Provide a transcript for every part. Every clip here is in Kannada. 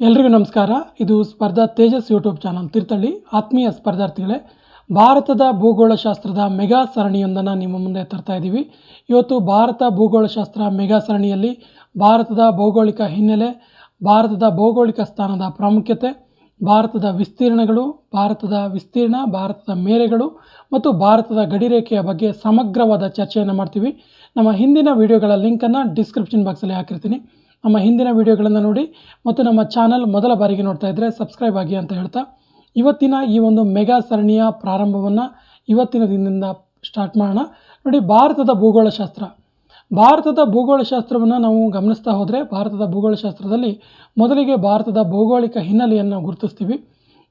ಎಲ್ರಿಗೂ ನಮಸ್ಕಾರ. ಇದು ಸ್ಪರ್ಧಾ ತೇಜಸ್ ಯೂಟ್ಯೂಬ್ ಚಾನಲ್ ತೀರ್ಥಳ್ಳಿ ಆತ್ಮೀಯ ಸ್ಪರ್ಧಾರ್ಥಿಗಳೇ, ಭಾರತದ ಭೂಗೋಳಶಾಸ್ತ್ರದ ಮೆಗಾ ಸರಣಿಯೊಂದನ್ನು ನಿಮ್ಮ ಮುಂದೆ ತರ್ತಾ ಇದ್ದೀವಿ ಇವತ್ತು ಭಾರತ ಭೂಗೋಳಶಾಸ್ತ್ರ ಮೆಗಾ ಸರಣಿಯಲ್ಲಿ ಭಾರತದ ಭೌಗೋಳಿಕ ಹಿನ್ನೆಲೆ, ಭಾರತದ ಭೌಗೋಳಿಕ ಸ್ಥಾನದ ಪ್ರಾಮುಖ್ಯತೆ, ಭಾರತದ ವಿಸ್ತೀರ್ಣಗಳು, ಭಾರತದ ವಿಸ್ತೀರ್ಣ, ಭಾರತದ ಮೇರೆಗಳು ಮತ್ತು ಭಾರತದ ಗಡಿರೇಖೆಯ ಬಗ್ಗೆ ಸಮಗ್ರವಾದ ಚರ್ಚೆಯನ್ನು ಮಾಡ್ತೀವಿ. ನಮ್ಮ ಹಿಂದಿನ ವಿಡಿಯೋಗಳ ಲಿಂಕನ್ನು ಡಿಸ್ಕ್ರಿಪ್ಷನ್ ಬಾಕ್ಸಲ್ಲಿ ಹಾಕಿರ್ತೀನಿ. ನಮ್ಮ ಹಿಂದಿನ ವಿಡಿಯೋಗಳನ್ನು ನೋಡಿ ಮತ್ತು ನಮ್ಮ ಚಾನಲ್ ಮೊದಲ ಬಾರಿಗೆ ನೋಡ್ತಾ ಇದ್ದರೆ ಸಬ್ಸ್ಕ್ರೈಬ್ ಆಗಿ ಅಂತ ಹೇಳ್ತಾ, ಇವತ್ತಿನ ಈ ಒಂದು ಮೆಗಾ ಸರಣಿಯ ಪ್ರಾರಂಭವನ್ನು ಇವತ್ತಿನ ದಿನದಿಂದ ಸ್ಟಾರ್ಟ್ ಮಾಡೋಣ. ನೋಡಿ, ಭಾರತದ ಭೂಗೋಳಶಾಸ್ತ್ರ. ಭಾರತದ ಭೂಗೋಳಶಾಸ್ತ್ರವನ್ನು ನಾವು ಗಮನಿಸ್ತಾ ಹೋದರೆ ಭಾರತದ ಭೂಗೋಳಶಾಸ್ತ್ರದಲ್ಲಿ ಮೊದಲಿಗೆ ಭಾರತದ ಭೌಗೋಳಿಕ ಹಿನ್ನೆಲೆಯನ್ನು ಗುರುತಿಸ್ತೀವಿ.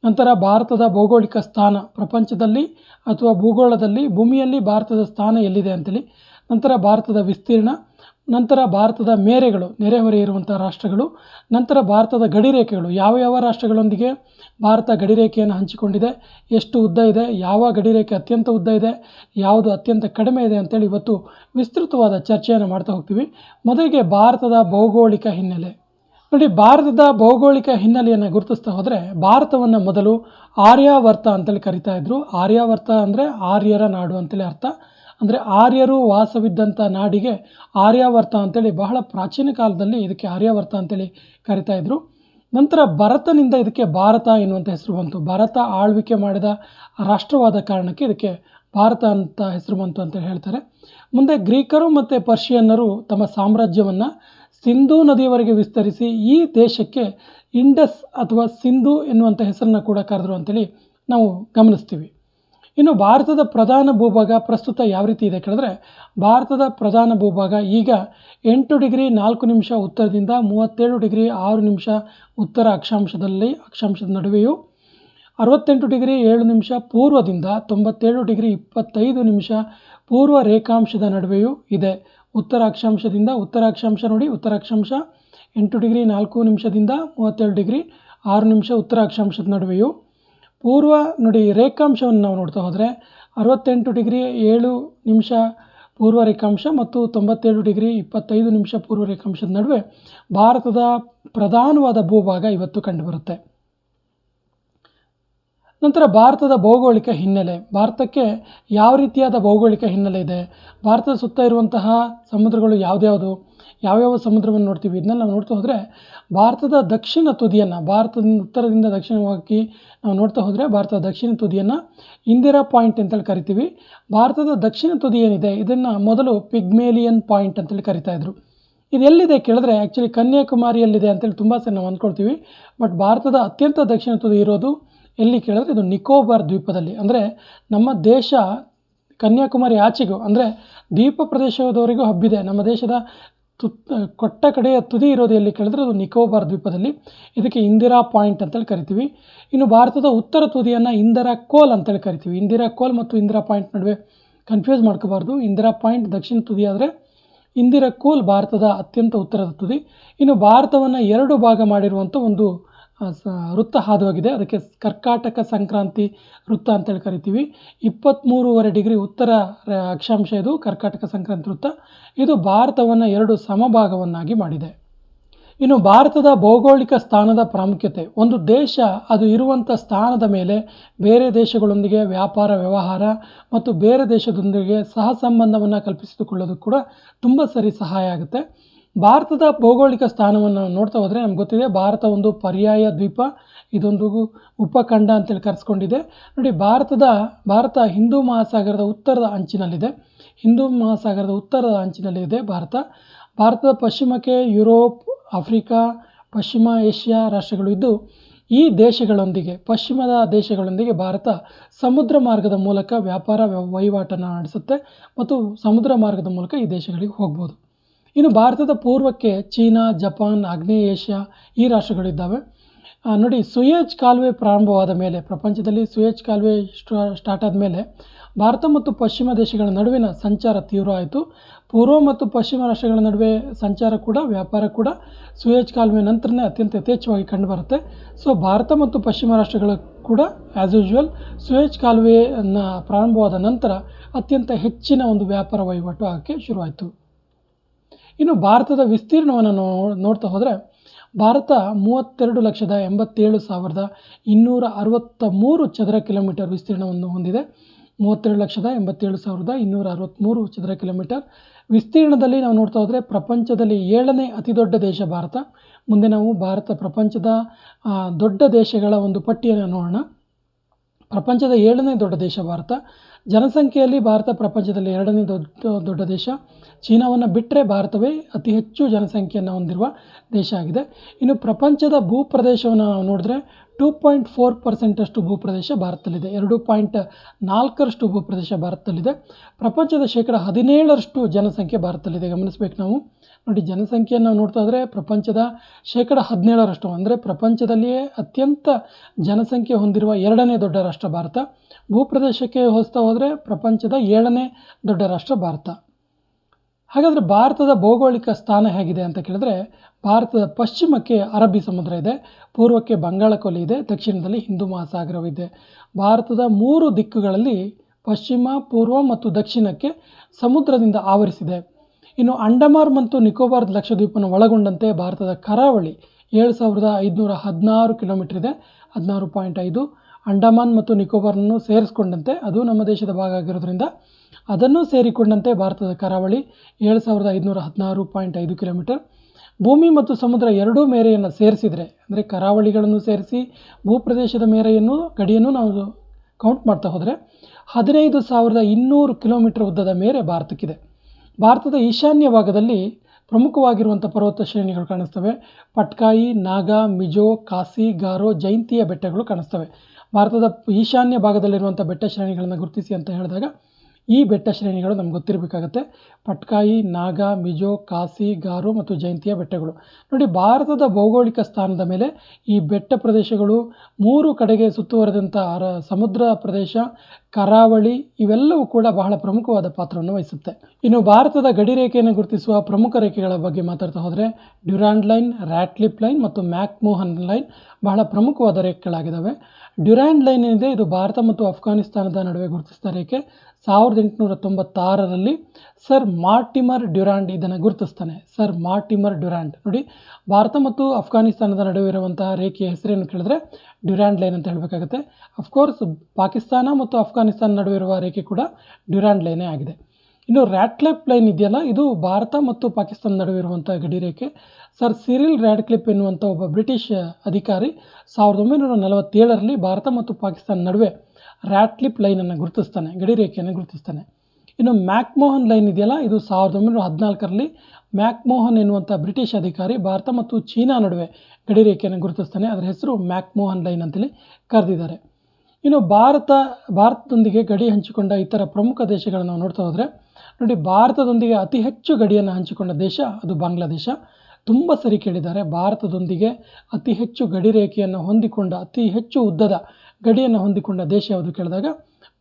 ನಂತರ ಭಾರತದ ಭೌಗೋಳಿಕ ಸ್ಥಾನ ಪ್ರಪಂಚದಲ್ಲಿ ಅಥವಾ ಭೂಗೋಳದಲ್ಲಿ ಭೂಮಿಯಲ್ಲಿ ಭಾರತದ ಸ್ಥಾನ ಎಲ್ಲಿದೆ ಅಂತೇಳಿ, ನಂತರ ಭಾರತದ ವಿಸ್ತೀರ್ಣ ನಂತರ ಭಾರತದ ಮೇರೆಗಳು, ನೆರೆಹೊರೆ ಇರುವಂಥ ರಾಷ್ಟ್ರಗಳು, ನಂತರ ಭಾರತದ ಗಡಿರೇಖೆಗಳು. ಯಾವ ಯಾವ ರಾಷ್ಟ್ರಗಳೊಂದಿಗೆ ಭಾರತ ಗಡಿರೇಖೆಯನ್ನು ಹಂಚಿಕೊಂಡಿದೆ, ಎಷ್ಟು ಉದ್ದ ಇದೆ, ಯಾವ ಗಡಿರೇಖೆ ಅತ್ಯಂತ ಉದ್ದ ಇದೆ, ಯಾವುದು ಅತ್ಯಂತ ಕಡಿಮೆ ಇದೆ ಅಂತೇಳಿ ಇವತ್ತು ವಿಸ್ತೃತವಾದ ಚರ್ಚೆಯನ್ನು ಮಾಡ್ತಾ ಹೋಗ್ತೀವಿ. ಮೊದಲಿಗೆ ಭಾರತದ ಭೌಗೋಳಿಕ ಹಿನ್ನೆಲೆ. ನೋಡಿ, ಭಾರತದ ಭೌಗೋಳಿಕ ಹಿನ್ನೆಲೆಯನ್ನು ಗುರುತಿಸ್ತಾ ಹೋದರೆ ಭಾರತವನ್ನು ಮೊದಲು ಆರ್ಯಾವರ್ತ ಅಂತೇಳಿ ಕರಿತಾ ಇದ್ರು. ಆರ್ಯಾವರ್ತ ಅಂದರೆ ಆರ್ಯರ ನಾಡು ಅಂತೇಳಿ ಅರ್ಥ. ಅಂದರೆ ಆರ್ಯರು ವಾಸವಿದ್ದಂಥ ನಾಡಿಗೆ ಆರ್ಯಾವರ್ತ ಅಂತೇಳಿ ಬಹಳ ಪ್ರಾಚೀನ ಕಾಲದಲ್ಲಿ ಇದಕ್ಕೆ ಆರ್ಯಾವರ್ತ ಅಂತೇಳಿ ಕರಿತಾ ಇದ್ರು. ನಂತರ ಭರತನಿಂದ ಇದಕ್ಕೆ ಭಾರತ ಎನ್ನುವಂಥ ಹೆಸರು ಬಂತು. ಭಾರತ ಆಳ್ವಿಕೆ ಮಾಡಿದ ರಾಷ್ಟ್ರವಾದ ಕಾರಣಕ್ಕೆ ಇದಕ್ಕೆ ಭಾರತ ಅಂತ ಹೆಸರು ಬಂತು ಅಂತ ಹೇಳ್ತಾರೆ. ಮುಂದೆ ಗ್ರೀಕರು ಮತ್ತು ಪರ್ಷಿಯನ್ನರು ತಮ್ಮ ಸಾಮ್ರಾಜ್ಯವನ್ನು ಸಿಂಧೂ ನದಿಯವರೆಗೆ ವಿಸ್ತರಿಸಿ ಈ ದೇಶಕ್ಕೆ ಇಂಡಸ್ ಅಥವಾ ಸಿಂಧು ಎನ್ನುವಂಥ ಹೆಸರನ್ನು ಕೂಡ ಕರೆದ್ರು ಅಂತೇಳಿ ನಾವು ಗಮನಿಸ್ತೀವಿ. ಇನ್ನು ಭಾರತದ ಪ್ರಧಾನ ಭೂಭಾಗ ಪ್ರಸ್ತುತ ಯಾವ ರೀತಿ ಇದೆ ಕೇಳಿದ್ರೆ, ಭಾರತದ ಪ್ರಧಾನ ಭೂಭಾಗ ಈಗ ಎಂಟು ಡಿಗ್ರಿ ನಾಲ್ಕು ನಿಮಿಷ ಉತ್ತರದಿಂದ ಮೂವತ್ತೇಳು ಡಿಗ್ರಿ ಆರು ನಿಮಿಷ ಉತ್ತರ ಅಕ್ಷಾಂಶದಲ್ಲಿ, ಅಕ್ಷಾಂಶದ ನಡುವೆಯೂ ಅರವತ್ತೆಂಟು ಡಿಗ್ರಿ ಏಳು ನಿಮಿಷ ಪೂರ್ವದಿಂದ ತೊಂಬತ್ತೇಳು ಡಿಗ್ರಿ ಇಪ್ಪತ್ತೈದು ನಿಮಿಷ ಪೂರ್ವ ರೇಖಾಂಶದ ನಡುವೆಯೂ ಇದೆ. ಉತ್ತರ ಅಕ್ಷಾಂಶದಿಂದ ಉತ್ತರ ಅಕ್ಷಾಂಶ ನೋಡಿ, ಉತ್ತರ ಅಕ್ಷಾಂಶ ಎಂಟು ಡಿಗ್ರಿ ನಾಲ್ಕು ನಿಮಿಷದಿಂದ ಮೂವತ್ತೇಳು ಡಿಗ್ರಿ ಆರು ನಿಮಿಷ ಉತ್ತರ ಅಕ್ಷಾಂಶದ ನಡುವೆಯೂ ಪೂರ್ವ ನುಡಿ ರೇಖಾಂಶವನ್ನು ನಾವು ನೋಡ್ತಾ ಹೋದರೆ ಅರವತ್ತೆಂಟು ಡಿಗ್ರಿ ಏಳು ನಿಮಿಷ ಪೂರ್ವ ರೇಖಾಂಶ ಮತ್ತು ತೊಂಬತ್ತೇಳು ಡಿಗ್ರಿ ಇಪ್ಪತ್ತೈದು ನಿಮಿಷ ಪೂರ್ವ ರೇಖಾಂಶದ ನಡುವೆ ಭಾರತದ ಪ್ರಧಾನವಾದ ಭೂಭಾಗ ಇವತ್ತು ಕಂಡುಬರುತ್ತೆ. ನಂತರ ಭಾರತದ ಭೌಗೋಳಿಕ ಹಿನ್ನೆಲೆ. ಭಾರತಕ್ಕೆ ಯಾವ ರೀತಿಯಾದ ಭೌಗೋಳಿಕ ಹಿನ್ನೆಲೆ ಇದೆ? ಭಾರತದ ಸುತ್ತ ಇರುವಂತಹ ಸಮುದ್ರಗಳು ಯಾವುದ್ಯಾವುದು ಯಾವ್ಯಾವ ಸಮುದ್ರವನ್ನು ನೋಡ್ತೀವಿ? ಇದನ್ನೆಲ್ಲ ನಾವು ನೋಡ್ತಾ ಹೋದರೆ ಭಾರತದ ದಕ್ಷಿಣ ತುದಿಯನ್ನು ಭಾರತದಿಂದ ಉತ್ತರದಿಂದ ದಕ್ಷಿಣವಾಗಿ ನಾವು ನೋಡ್ತಾ ಹೋದರೆ ಭಾರತದ ದಕ್ಷಿಣ ತುದಿಯನ್ನು ಇಂದಿರಾ ಪಾಯಿಂಟ್ ಅಂತೇಳಿ ಕರಿತೀವಿ. ಭಾರತದ ದಕ್ಷಿಣ ತುದಿ ಏನಿದೆ? ಇದನ್ನು ಮೊದಲು ಪಿಗ್ಮೇಲಿಯನ್ ಪಾಯಿಂಟ್ ಅಂತೇಳಿ ಕರಿತಾ ಇದ್ರು. ಇದು ಎಲ್ಲಿದೆ ಕೇಳಿದ್ರೆ ಆ್ಯಕ್ಚುಲಿ ಕನ್ಯಾಕುಮಾರಿಯಲ್ಲಿದೆ ಅಂತೇಳಿ ತುಂಬ ಸರಿ ನಾವು ಅಂದ್ಕೊಳ್ತೀವಿ. ಬಟ್ ಭಾರತದ ಅತ್ಯಂತ ದಕ್ಷಿಣ ತುದಿ ಇರೋದು ಎಲ್ಲಿ ಕೇಳಿದ್ರೆ ಇದು ನಿಕೋಬಾರ್ ದ್ವೀಪದಲ್ಲಿ. ಅಂದರೆ ನಮ್ಮ ದೇಶ ಕನ್ಯಾಕುಮಾರಿ ಆಚೆಗೂ, ಅಂದರೆ ದ್ವೀಪ ಪ್ರದೇಶದವರೆಗೂ ಹಬ್ಬಿದೆ. ನಮ್ಮ ದೇಶದ ತುತ್ ಕೊಟ್ಟ ಕಡೆಯ ತುದಿ ಇರೋದು ಎಲ್ಲಿ ಕೇಳಿದ್ರೆ ಅದು ನಿಕೋಬಾರ್ ದ್ವೀಪದಲ್ಲಿ. ಇದಕ್ಕೆ ಇಂದಿರಾ ಪಾಯಿಂಟ್ ಅಂತೇಳಿ ಕರಿತೀವಿ. ಇನ್ನು ಭಾರತದ ಉತ್ತರ ತುದಿಯನ್ನು ಇಂದಿರಾ ಕೋಲ್ ಅಂತೇಳಿ ಕರಿತೀವಿ. ಇಂದಿರಾ ಕೋಲ್ ಮತ್ತು ಇಂದಿರಾ ಪಾಯಿಂಟ್ ನಡುವೆ ಕನ್ಫ್ಯೂಸ್ ಮಾಡ್ಕೋಬಾರ್ದು. ಇಂದಿರಾ ಪಾಯಿಂಟ್ ದಕ್ಷಿಣ ತುದಿ ಆದರೆ ಇಂದಿರಾ ಕೋಲ್ ಭಾರತದ ಅತ್ಯಂತ ಉತ್ತರದ ತುದಿ. ಇನ್ನು ಭಾರತವನ್ನು ಎರಡು ಭಾಗ ಮಾಡಿರುವಂಥ ಒಂದು ವೃತ್ತ ಹಾದುವಾಗಿದೆ ಅದಕ್ಕೆ ಕರ್ಕಾಟಕ ಸಂಕ್ರಾಂತಿ ವೃತ್ತ ಅಂತೇಳಿ ಕರಿತೀವಿ. ಇಪ್ಪತ್ತ್ಮೂರುವರೆ ಡಿಗ್ರಿ ಉತ್ತರ ಅಕ್ಷಾಂಶ ಇದು ಕರ್ಕಾಟಕ ಸಂಕ್ರಾಂತಿ ವೃತ್ತ. ಇದು ಭಾರತವನ್ನು ಎರಡು ಸಮಭಾಗವನ್ನಾಗಿ ಮಾಡಿದೆ. ಇನ್ನು ಭಾರತದ ಭೌಗೋಳಿಕ ಸ್ಥಾನದ ಪ್ರಾಮುಖ್ಯತೆ. ಒಂದು ದೇಶ ಅದು ಇರುವಂಥ ಸ್ಥಾನದ ಮೇಲೆ ಬೇರೆ ದೇಶಗಳೊಂದಿಗೆ ವ್ಯಾಪಾರ, ವ್ಯವಹಾರ ಮತ್ತು ಬೇರೆ ದೇಶದೊಂದಿಗೆ ಸಹ ಸಂಬಂಧವನ್ನು ಕಲ್ಪಿಸಿಕೊಳ್ಳೋದು ಕೂಡ ತುಂಬ ಸರಿ ಸಹಾಯ ಆಗುತ್ತೆ. ಭಾರತದ ಭೌಗೋಳಿಕ ಸ್ಥಾನವನ್ನು ನೋಡ್ತಾ ಹೋದರೆ ನಮ್ಗೆ ಗೊತ್ತಿದೆ, ಭಾರತ ಒಂದು ಪರ್ಯಾಯ ದ್ವೀಪ, ಇದೊಂದು ಉಪಖಂಡ ಅಂತೇಳಿ ಕರೆಸ್ಕೊಂಡಿದೆ. ನೋಡಿ, ಭಾರತದ, ಭಾರತ ಹಿಂದೂ ಮಹಾಸಾಗರದ ಉತ್ತರದ ಅಂಚಿನಲ್ಲಿದೆ. ಹಿಂದೂ ಮಹಾಸಾಗರದ ಉತ್ತರದ ಅಂಚಿನಲ್ಲಿದೆ ಭಾರತ. ಭಾರತದ ಪಶ್ಚಿಮಕ್ಕೆ ಯುರೋಪ್, ಆಫ್ರಿಕಾ, ಪಶ್ಚಿಮ ಏಷ್ಯಾ ರಾಷ್ಟ್ರಗಳು ಇದ್ದು, ಈ ದೇಶಗಳೊಂದಿಗೆ, ಪಶ್ಚಿಮದ ದೇಶಗಳೊಂದಿಗೆ ಭಾರತ ಸಮುದ್ರ ಮಾರ್ಗದ ಮೂಲಕ ವ್ಯಾಪಾರ ವಹಿವಾಟನ್ನು ನಡೆಸುತ್ತೆ ಮತ್ತು ಸಮುದ್ರ ಮಾರ್ಗದ ಮೂಲಕ ಈ ದೇಶಗಳಿಗೆ ಹೋಗ್ಬೋದು. ಇನ್ನು ಭಾರತದ ಪೂರ್ವಕ್ಕೆ ಚೀನಾ, ಜಪಾನ್, ಆಗ್ನೇಯ ಏಷ್ಯಾ ಈ ರಾಷ್ಟ್ರಗಳಿದ್ದಾವೆ. ನೋಡಿ, ಸುಯೇಜ್ ಕಾಲುವೆ ಪ್ರಾರಂಭವಾದ ಮೇಲೆ, ಪ್ರಪಂಚದಲ್ಲಿ ಸುಯೇಜ್ ಕಾಲುವೆ ಸ್ಟಾರ್ಟ್ ಆದ ಮೇಲೆ ಭಾರತ ಮತ್ತು ಪಶ್ಚಿಮ ದೇಶಗಳ ನಡುವಿನ ಸಂಚಾರ ತೀವ್ರ ಆಯಿತು. ಪೂರ್ವ ಮತ್ತು ಪಶ್ಚಿಮ ರಾಷ್ಟ್ರಗಳ ನಡುವೆ ಸಂಚಾರ ಕೂಡ, ವ್ಯಾಪಾರ ಕೂಡ ಸುಯೇಜ್ ಕಾಲುವೆ ನಂತರನೇ ಅತ್ಯಂತ ಯಥೇಚ್ಛವಾಗಿ ಕಂಡುಬರುತ್ತೆ. ಸೊ, ಭಾರತ ಮತ್ತು ಪಶ್ಚಿಮ ರಾಷ್ಟ್ರಗಳು ಕೂಡ ಆ್ಯಸ್ ಯೂಶ್ವಲ್ ಸುಯೇಜ್ ಕಾಲುವೆಯನ್ನು ಪ್ರಾರಂಭವಾದ ನಂತರ ಅತ್ಯಂತ ಹೆಚ್ಚಿನ ಒಂದು ವ್ಯಾಪಾರ ವಹಿವಾಟು ಆಗೋಕ್ಕೆ ಶುರುವಾಯಿತು. ಇನ್ನು ಭಾರತದ ವಿಸ್ತೀರ್ಣವನ್ನು ನೋ, ನೋಡ್ತಾ ಹೋದರೆ ಭಾರತ ಮೂವತ್ತೆರಡು ಲಕ್ಷದ ಎಂಬತ್ತೇಳು ಸಾವಿರದ ಇನ್ನೂರ ಅರವತ್ತ ಮೂರು ಚದರ ಕಿಲೋಮೀಟರ್ ವಿಸ್ತೀರ್ಣವನ್ನು ಹೊಂದಿದೆ. ಮೂವತ್ತೆರಡು ಲಕ್ಷದ ಎಂಬತ್ತೇಳು ಸಾವಿರದ ಇನ್ನೂರ ಅರವತ್ತ್ಮೂರು ಚದರ ಕಿಲೋಮೀಟರ್ ವಿಸ್ತೀರ್ಣದಲ್ಲಿ ನಾವು ನೋಡ್ತಾ ಹೋದರೆ ಪ್ರಪಂಚದಲ್ಲಿ ಏಳನೇ ಅತಿ ದೊಡ್ಡ ದೇಶ ಭಾರತ. ಮುಂದೆ ನಾವು ಭಾರತ ಪ್ರಪಂಚದ ದೊಡ್ಡ ದೇಶಗಳ ಒಂದು ಪಟ್ಟಿಯನ್ನು ನೋಡೋಣ. ಪ್ರಪಂಚದ ಏಳನೇ ದೊಡ್ಡ ದೇಶ ಭಾರತ. ಜನಸಂಖ್ಯೆಯಲ್ಲಿ ಭಾರತ ಪ್ರಪಂಚದಲ್ಲಿ ಎರಡನೇ ದೊಡ್ಡ ದೊಡ್ಡ ದೇಶ. ಚೀನಾವನ್ನು ಬಿಟ್ಟರೆ ಭಾರತವೇ ಅತಿ ಹೆಚ್ಚು ಜನಸಂಖ್ಯೆಯನ್ನು ಹೊಂದಿರುವ ದೇಶ ಆಗಿದೆ. ಇನ್ನು ಪ್ರಪಂಚದ ಭೂಪ್ರದೇಶವನ್ನು ನಾವು ನೋಡಿದ್ರೆ ಟೂ ಪಾಯಿಂಟ್ ಫೋರ್ ಪರ್ಸೆಂಟಷ್ಟು ಭೂಪ್ರದೇಶ ಭಾರತದಲ್ಲಿದೆ. ಎರಡು ಪಾಯಿಂಟ್ ನಾಲ್ಕರಷ್ಟು ಭೂಪ್ರದೇಶ ಭಾರತದಲ್ಲಿದೆ. ಪ್ರಪಂಚದ ಶೇಕಡ ಹದಿನೇಳರಷ್ಟು ಜನಸಂಖ್ಯೆ ಭಾರತದಲ್ಲಿದೆ. ಗಮನಿಸಬೇಕು ನಾವು. ನೋಡಿ, ಜನಸಂಖ್ಯೆಯನ್ನು ನಾವು ನೋಡ್ತಾ ಇದ್ರೆ ಪ್ರಪಂಚದ ಶೇಕಡ ಹದಿನೇಳರಷ್ಟು. ಅಂದರೆ ಪ್ರಪಂಚದಲ್ಲಿಯೇ ಅತ್ಯಂತ ಜನಸಂಖ್ಯೆ ಹೊಂದಿರುವ ಎರಡನೇ ದೊಡ್ಡ ರಾಷ್ಟ್ರ ಭಾರತ. ಭೂಪ್ರದೇಶಕ್ಕೆ ಹೋಲಿಸ್ತಾ ಹೋದರೆ ಪ್ರಪಂಚದ ಏಳನೇ ದೊಡ್ಡ ರಾಷ್ಟ್ರ ಭಾರತ. ಹಾಗಾದರೆ ಭಾರತದ ಭೌಗೋಳಿಕ ಸ್ಥಾನ ಹೇಗಿದೆ ಅಂತ ಕೇಳಿದ್ರೆ, ಭಾರತದ ಪಶ್ಚಿಮಕ್ಕೆ ಅರಬ್ಬಿ ಸಮುದ್ರ ಇದೆ, ಪೂರ್ವಕ್ಕೆ ಬಂಗಾಳ ಕೊಲ್ಲಿ ಇದೆ, ದಕ್ಷಿಣದಲ್ಲಿ ಹಿಂದೂ ಮಹಾಸಾಗರವಿದೆ ಭಾರತದ ಮೂರು ದಿಕ್ಕುಗಳಲ್ಲಿ ಪಶ್ಚಿಮ, ಪೂರ್ವ ಮತ್ತು ದಕ್ಷಿಣಕ್ಕೆ ಸಮುದ್ರದಿಂದ ಆವರಿಸಿದೆ. ಇನ್ನು ಅಂಡಮಾರ್ ಮತ್ತು ನಿಕೋಬಾರ್ ಲಕ್ಷದ್ವೀಪವನ್ನು ಒಳಗೊಂಡಂತೆ ಭಾರತದ ಕರಾವಳಿ ಏಳು ಸಾವಿರದ ಐದುನೂರ ಹದಿನಾರು ಕಿಲೋಮೀಟರ್ ಇದೆ, ಹದಿನಾರು ಪಾಯಿಂಟ್ ಐದು ಅಂಡಮಾನ್ ಮತ್ತು ನಿಕೋಬಾರ್ನನ್ನು ಸೇರಿಸ್ಕೊಂಡಂತೆ ಅದು ನಮ್ಮ ದೇಶದ ಭಾಗ ಆಗಿರೋದ್ರಿಂದ ಅದನ್ನು ಸೇರಿಕೊಂಡಂತೆ ಭಾರತದ ಕರಾವಳಿ ಏಳು ಸಾವಿರದ ಐದುನೂರ ಹದಿನಾರು ಪಾಯಿಂಟ್ ಐದು ಕಿಲೋಮೀಟರ್. ಭೂಮಿ ಮತ್ತು ಸಮುದ್ರ ಎರಡೂ ಮೇರೆಯನ್ನು ಸೇರಿಸಿದರೆ, ಅಂದರೆ ಕರಾವಳಿಗಳನ್ನು ಸೇರಿಸಿ ಭೂಪ್ರದೇಶದ ಮೇರೆಯನ್ನು, ಗಡಿಯನ್ನು ನಾವು ಕೌಂಟ್ ಮಾಡ್ತಾ ಹೋದರೆ ಹದಿನೈದು ಸಾವಿರದ ಇನ್ನೂರು ಕಿಲೋಮೀಟರ್ ಉದ್ದದ ಮೇರೆ ಭಾರತಕ್ಕಿದೆ. ಭಾರತದ ಈಶಾನ್ಯ ಭಾಗದಲ್ಲಿ ಪ್ರಮುಖವಾಗಿರುವಂಥ ಪರ್ವತ ಶ್ರೇಣಿಗಳು ಕಾಣಿಸ್ತವೆ. ಪಟ್ಕಾಯಿ, ನಾಗಾ, ಮಿಜೋ, ಕಾಸಿ, ಗಾರೋ, ಜೈಂತಿಯ ಬೆಟ್ಟಗಳು ಕಾಣಿಸ್ತವೆ. ಭಾರತದ ಈಶಾನ್ಯ ಭಾಗದಲ್ಲಿರುವಂಥ ಬೆಟ್ಟ ಶ್ರೇಣಿಗಳನ್ನು ಗುರುತಿಸಿ ಅಂತ ಹೇಳಿದಾಗ, ಈ ಬೆಟ್ಟ ಶ್ರೇಣಿಗಳು ನಮ್ಗೆ ಗೊತ್ತಿರಬೇಕಾಗತ್ತೆ. ಪಟ್ಕಾಯಿ, ನಾಗಾ, ಮಿಜೋ, ಕಾಸಿ, ಗಾರು ಮತ್ತು ಜಯಂತಿಯ ಬೆಟ್ಟಗಳು. ನೋಡಿ, ಭಾರತದ ಭೌಗೋಳಿಕ ಸ್ಥಾನದ ಮೇಲೆ ಈ ಬೆಟ್ಟ ಪ್ರದೇಶಗಳು ಮೂರು ಕಡೆಗೆ ಸುತ್ತುವರೆದಂಥ ಸಮುದ್ರ ಪ್ರದೇಶ ಕರಾವಳಿ ಇವೆಲ್ಲವೂ ಕೂಡ ಬಹಳ ಪ್ರಮುಖವಾದ ಪಾತ್ರವನ್ನು ವಹಿಸುತ್ತೆ. ಇನ್ನು ಭಾರತದ ಗಡಿ ರೇಖೆಯನ್ನು ಗುರುತಿಸುವ ಪ್ರಮುಖ ರೇಖೆಗಳ ಬಗ್ಗೆ ಮಾತಾಡ್ತಾ ಹೋದರೆ ಡ್ಯುರಾಂಡ್ ಲೈನ್ ರ್ಯಾಟ್ಲಿಪ್ ಲೈನ್ ಮತ್ತು ಮ್ಯಾಕ್ಮೋಹನ್ ಲೈನ್ ಬಹಳ ಪ್ರಮುಖವಾದ ರೇಖೆಗಳಾಗಿದ್ದಾವೆ ಡ್ಯುರಾಂಡ್ ಲೈನ್ ಏನಿದೆ, ಇದು ಭಾರತ ಮತ್ತು ಅಫ್ಘಾನಿಸ್ತಾನದ ನಡುವೆ ಗುರುತಿಸಿದ ರೇಖೆ. ಸಾವಿರದ ಎಂಟುನೂರ ತೊಂಬತ್ತಾರರಲ್ಲಿ ಸರ್ ಮಾರ್ಟಿಮರ್ ಡ್ಯುರಾಂಡ್ ಇದನ್ನು ಗುರುತಿಸ್ತಾನೆ ಸರ್ ಮಾರ್ಟಿಮರ್ ಡ್ಯುರಾಂಡ್ ನೋಡಿ ಭಾರತ ಮತ್ತು ಅಫ್ಘಾನಿಸ್ತಾನದ ನಡುವೆ ಇರುವಂತಹ ರೇಖೆಯ ಹೆಸರೇನು ಕೇಳಿದ್ರೆ ಡ್ಯುರ್ಯಾಂಡ್ ಲೈನ್ ಅಂತ ಹೇಳಬೇಕಾಗುತ್ತೆ. ಅಫ್ಕೋರ್ಸ್ ಪಾಕಿಸ್ತಾನ ಮತ್ತು ಅಫ್ಘಾನಿಸ್ತಾನ ನಡುವೆ ಇರುವ ರೇಖೆ ಕೂಡ ಡ್ಯುರ್ಯಾಂಡ್ ಲೈನೇ ಆಗಿದೆ. ಇನ್ನು ರ್ಯಾಡ್ಕ್ಲಿಪ್ ಲೈನ್ ಇದೆಯಲ್ಲ, ಇದು ಭಾರತ ಮತ್ತು ಪಾಕಿಸ್ತಾನ ನಡುವೆ ಇರುವಂಥ ಗಡಿ ರೇಖೆ. ಸರ್, ಸಿರಿಲ್ ರ್ಯಾಡ್ಕ್ಲಿಪ್ ಎನ್ನುವಂಥ ಒಬ್ಬ ಬ್ರಿಟಿಷ್ ಅಧಿಕಾರಿ ಸಾವಿರದ ಒಂಬೈನೂರ ನಲವತ್ತೇಳರಲ್ಲಿ ಭಾರತ ಮತ್ತು ಪಾಕಿಸ್ತಾನ ನಡುವೆ ರ್ಯಾಟ್ಕ್ಲಿಪ್ ಲೈನನ್ನು ಗುರುತಿಸ್ತಾನೆ, ಗಡಿ ರೇಖೆಯನ್ನು ಗುರುತಿಸ್ತಾನೆ. ಇನ್ನು ಮ್ಯಾಕ್ಮೋಹನ್ ಲೈನ್ ಇದೆಯಲ್ಲ, ಇದು ಸಾವಿರದ ಒಂಬೈನೂರ ಹದಿನಾಲ್ಕರಲ್ಲಿ ಮ್ಯಾಕ್ಮೋಹನ್ ಎನ್ನುವಂಥ ಬ್ರಿಟಿಷ್ ಅಧಿಕಾರಿ ಭಾರತ ಮತ್ತು ಚೀನಾ ನಡುವೆ ಗಡಿ ರೇಖೆಯನ್ನು ಗುರುತಿಸ್ತಾನೆ. ಅದರ ಹೆಸರು ಮ್ಯಾಕ್ಮೋಹನ್ ಲೈನ್ ಅಂತೇಳಿ ಕರೆದಿದ್ದಾರೆ. ಇನ್ನು ಭಾರತ, ಭಾರತದೊಂದಿಗೆ ಗಡಿ ಹಂಚಿಕೊಂಡ ಇತರ ಪ್ರಮುಖ ದೇಶಗಳನ್ನು ನಾವು ನೋಡ್ತಾ ಹೋದರೆ, ನೋಡಿ ಭಾರತದೊಂದಿಗೆ ಅತಿ ಹೆಚ್ಚು ಗಡಿಯನ್ನು ಹಂಚಿಕೊಂಡ ದೇಶ ಅದು ಬಾಂಗ್ಲಾದೇಶ. ತುಂಬ ಸರಿ ಕೇಳಿದ್ದಾರೆ, ಭಾರತದೊಂದಿಗೆ ಅತಿ ಹೆಚ್ಚು ಗಡಿ ರೇಖೆಯನ್ನು ಹೊಂದಿಕೊಂಡ, ಅತಿ ಹೆಚ್ಚು ಉದ್ದದ ಗಡಿಯನ್ನು ಹೊಂದಿಕೊಂಡ ದೇಶ ಯಾವುದು ಕೇಳಿದಾಗ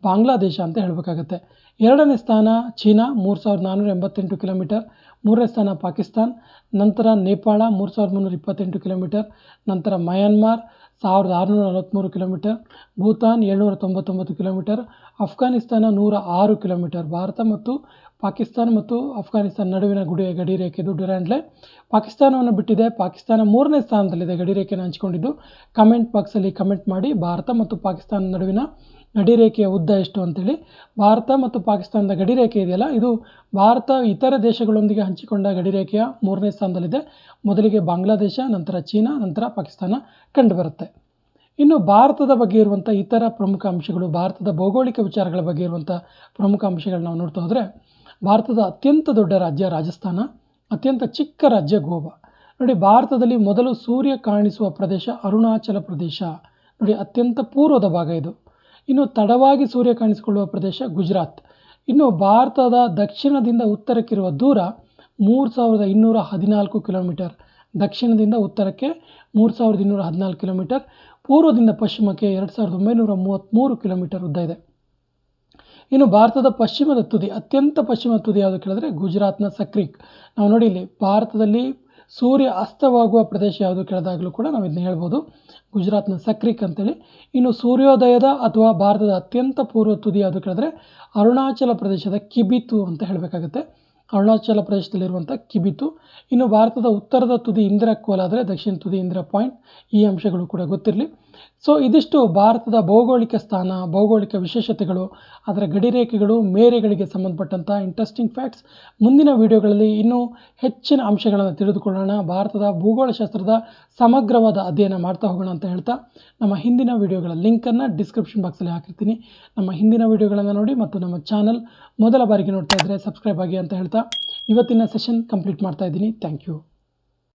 ಬಾಂಗ್ಲಾದೇಶ ಅಂತ ಹೇಳಬೇಕಾಗತ್ತೆ. ಎರಡನೇ ಸ್ಥಾನ ಚೀನಾ, ಮೂರು ಸಾವಿರದ ನಾನ್ನೂರ ಎಂಬತ್ತೆಂಟು ಕಿಲೋಮೀಟರ್. ಮೂರನೇ ಸ್ಥಾನ ಪಾಕಿಸ್ತಾನ್, ನಂತರ ನೇಪಾಳ, ಮೂರು ಸಾವಿರದ ಮುನ್ನೂರ ಇಪ್ಪತ್ತೆಂಟು ಕಿಲೋಮೀಟರ್. ನಂತರ ಮಯನ್ಮಾರ್, ಸಾವಿರದ ಆರುನೂರ ನಲವತ್ತ್ಮೂರು ಕಿಲೋಮೀಟರ್. ಭೂತಾನ್, ಏಳ್ನೂರ ತೊಂಬತ್ತೊಂಬತ್ತು ಕಿಲೋಮೀಟರ್. ಅಫ್ಘಾನಿಸ್ತಾನ ನೂರ ಆರು ಕಿಲೋಮೀಟರ್. ಭಾರತ ಮತ್ತು ಪಾಕಿಸ್ತಾನ ಮತ್ತು ಅಫ್ಘಾನಿಸ್ತಾನ ನಡುವಿನ ಗುಡಿ ಗಡಿ ಇದು ಡ್ಯುರಾಂಡ್ ಪಾಕಿಸ್ತಾನವನ್ನು ಬಿಟ್ಟಿದೆ. ಪಾಕಿಸ್ತಾನ ಮೂರನೇ ಸ್ಥಾನದಲ್ಲಿದೆ ಗಡಿ ರೇಖೆಯನ್ನು ಹಂಚಿಕೊಂಡಿದ್ದು ಕಮೆಂಟ್ ಬಾಕ್ಸಲ್ಲಿ ಕಮೆಂಟ್ ಮಾಡಿ, ಭಾರತ ಮತ್ತು ಪಾಕಿಸ್ತಾನ ನಡುವಿನ ಗಡಿ ರೇಖೆಯ ಉದ್ದ ಎಷ್ಟು ಅಂತೇಳಿ. ಭಾರತ ಮತ್ತು ಪಾಕಿಸ್ತಾನದ ಗಡಿ ರೇಖೆ ಇದೆಯಲ್ಲ, ಇದು ಭಾರತ ಇತರ ದೇಶಗಳೊಂದಿಗೆ ಹಂಚಿಕೊಂಡ ಗಡಿ ರೇಖೆಯ ಮೂರನೇ ಸ್ಥಾನದಲ್ಲಿದೆ. ಮೊದಲಿಗೆ ಬಾಂಗ್ಲಾದೇಶ, ನಂತರ ಚೀನಾ, ನಂತರ ಪಾಕಿಸ್ತಾನ ಕಂಡುಬರುತ್ತೆ. ಇನ್ನು ಭಾರತದ ಬಗ್ಗೆ ಇರುವಂಥ ಇತರ ಪ್ರಮುಖ ಅಂಶಗಳು, ಭಾರತದ ಭೌಗೋಳಿಕ ವಿಚಾರಗಳ ಬಗ್ಗೆ ಇರುವಂಥ ಪ್ರಮುಖ ಅಂಶಗಳನ್ನ ನಾವು ನೋಡ್ತಾ ಹೋದರೆ, ಭಾರತದ ಅತ್ಯಂತ ದೊಡ್ಡ ರಾಜ್ಯ ರಾಜಸ್ಥಾನ, ಅತ್ಯಂತ ಚಿಕ್ಕ ರಾಜ್ಯ ಗೋವಾ. ನೋಡಿ, ಭಾರತದಲ್ಲಿ ಮೊದಲು ಸೂರ್ಯ ಕಾಣಿಸುವ ಪ್ರದೇಶ ಅರುಣಾಚಲ ಪ್ರದೇಶ. ನೋಡಿ, ಅತ್ಯಂತ ಪೂರ್ವದ ಭಾಗ ಇದು. ಇನ್ನು ತಡವಾಗಿ ಸೂರ್ಯ ಕಾಣಿಸಿಕೊಳ್ಳುವ ಪ್ರದೇಶ ಗುಜರಾತ್. ಇನ್ನು ಭಾರತದ ದಕ್ಷಿಣದಿಂದ ಉತ್ತರಕ್ಕಿರುವ ದೂರ ಮೂರು ಸಾವಿರದ ಇನ್ನೂರ ಹದಿನಾಲ್ಕು ಕಿಲೋಮೀಟರ್. ದಕ್ಷಿಣದಿಂದ ಉತ್ತರಕ್ಕೆ ಮೂರು ಸಾವಿರದ ಇನ್ನೂರ ಹದಿನಾಲ್ಕು ಕಿಲೋಮೀಟರ್. ಪೂರ್ವದಿಂದ ಪಶ್ಚಿಮಕ್ಕೆ ಎರಡು ಸಾವಿರದ ಒಂಬೈನೂರ ಮೂವತ್ತ್ಮೂರು ಕಿಲೋಮೀಟರ್ ಉದ್ದ ಇದೆ. ಇನ್ನು ಭಾರತದ ಪಶ್ಚಿಮದ ತುದಿ, ಅತ್ಯಂತ ಪಶ್ಚಿಮ ತುದಿ ಯಾವುದು ಕೇಳಿದ್ರೆ ಗುಜರಾತ್ನ ಸಕ್ರಿಕ್. ನಾವು ನೋಡಿ ಇಲ್ಲಿ ಭಾರತದಲ್ಲಿ ಸೂರ್ಯ ಅಸ್ತವಾಗುವ ಪ್ರದೇಶ ಯಾವುದು ಕೇಳಿದಾಗಲೂ ಕೂಡ ನಾವು ಇದನ್ನ ಹೇಳ್ಬೋದು. ಗುಜರಾತ್ನ ಸಕ್ರಿಕ್ ಅಂತೇಳಿ. ಇನ್ನು ಸೂರ್ಯೋದಯದ ಅಥವಾ ಭಾರತದ ಅತ್ಯಂತ ಪೂರ್ವ ತುದಿ ಯಾವುದು ಕೇಳಿದ್ರೆ ಅರುಣಾಚಲ ಪ್ರದೇಶದ ಕಿಬಿತು ಅಂತ ಹೇಳಬೇಕಾಗತ್ತೆ. ಅರುಣಾಚಲ ಪ್ರದೇಶದಲ್ಲಿರುವಂಥ ಕಿಬಿತು. ಇನ್ನು ಭಾರತದ ಉತ್ತರದ ತುದಿ ಇಂದಿರಾ ಕೋಲ್ ಆದರೆ ದಕ್ಷಿಣ ತುದಿ ಇಂದಿರಾ ಪಾಯಿಂಟ್ ಈ ಅಂಶಗಳು ಕೂಡ ಗೊತ್ತಿರಲಿ. ಸೊ ಇದಿಷ್ಟು ಭಾರತದ ಭೌಗೋಳಿಕ ಸ್ಥಾನ, ಭೌಗೋಳಿಕ ವಿಶೇಷತೆಗಳು, ಅದರ ಗಡಿರೇಖೆಗಳು, ಮೇರೆಗಳಿಗೆ ಸಂಬಂಧಪಟ್ಟಂಥ ಇಂಟ್ರೆಸ್ಟಿಂಗ್ ಫ್ಯಾಕ್ಟ್ಸ್ ಮುಂದಿನ ವಿಡಿಯೋಗಳಲ್ಲಿ ಇನ್ನೂ ಹೆಚ್ಚಿನ ಅಂಶಗಳನ್ನು ತಿಳಿದುಕೊಳ್ಳೋಣ. ಭಾರತದ ಭೂಗೋಳಶಾಸ್ತ್ರದ ಸಮಗ್ರವಾದ ಅಧ್ಯಯನ ಮಾಡ್ತಾ ಹೋಗೋಣ ಅಂತ ಹೇಳ್ತಾ, ನಮ್ಮ ಹಿಂದಿನ ವಿಡಿಯೋಗಳ ಲಿಂಕನ್ನು ಡಿಸ್ಕ್ರಿಪ್ಷನ್ ಬಾಕ್ಸಲ್ಲಿ ಹಾಕಿರ್ತೀನಿ. ನಮ್ಮ ಹಿಂದಿನ ವಿಡಿಯೋಗಳನ್ನು ನೋಡಿ ಮತ್ತು ನಮ್ಮ ಚಾನಲ್ ಮೊದಲ ಬಾರಿಗೆ ನೋಡ್ತಾ ಇದ್ದರೆ ಸಬ್ಸ್ಕ್ರೈಬ್ ಆಗಿ ಅಂತ ಹೇಳ್ತಾ, ಇವತ್ತಿನ ಸೆಷನ್ ಕಂಪ್ಲೀಟ್ ಮಾಡ್ತಾ ಇದ್ದೀನಿ. Thank you